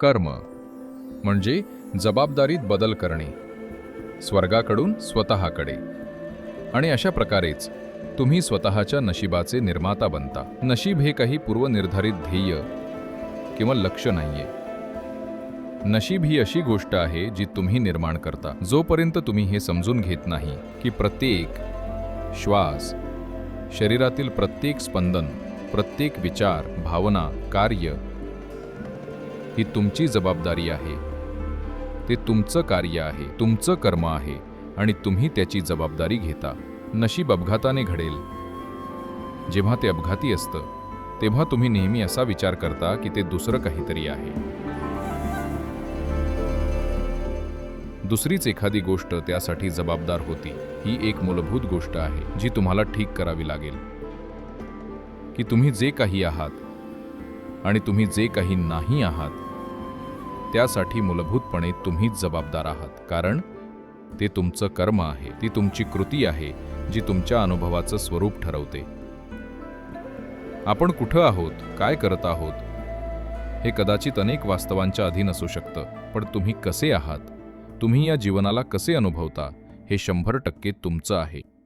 कर्म म्हणजे जबाबदारीत बदल करणे स्वर्गाकडून स्वतःकडे. आणि अशा प्रकारेच तुम्ही स्वतःच्या नशिबाचे निर्माता बनता. नशीब हे काही पूर्वनिर्धारित ध्येय किंवा लक्ष नाहीये. नशीब ही अशी गोष्ट आहे जी तुम्ही निर्माण करता. जोपर्यंत तुम्ही हे समजून घेत नाही की प्रत्येक श्वास शरीरातील प्रत्येक स्पंदन प्रत्येक विचार भावना कार्य ही तुमची जबाबदारी आहे. ते तुमचं कार्य आहे तुमचं कर्म आहे आणि तुम्ही त्याची जबाबदारी घेता. नशीब अपघाताने घडेल. जेव्हा ते अपघाती असतं तेव्हा तुम्ही नेहमी असा विचार करता की ते दुसरं काहीतरी आहे. दुसरीच एखादी गोष्ट त्यासाठी जबाबदार होती ही एक मूलभूत गोष्ट आहे जी तुम्हाला ठीक करावी लागेल. की तुम्ही जे काही आहात आणि तुम्ही जे काही नाही आहात त्यासाठी मूलभूतपणे तुम्हीच जबाबदार आहात. कारण ते तुमचं कर्म आहे. ती तुमची कृती आहे जी तुमच्या अनुभवाचं स्वरूप ठरवते. आपण कुठं आहोत? काय करत आहोत? हे कदाचित अनेक वास्तवांच्या अधीन असू शकतं. पण तुम्ही कसे आहात? तुम्ही या जीवनाला कसे अनुभवता? हे शंभर टक्के तुमचं आहे.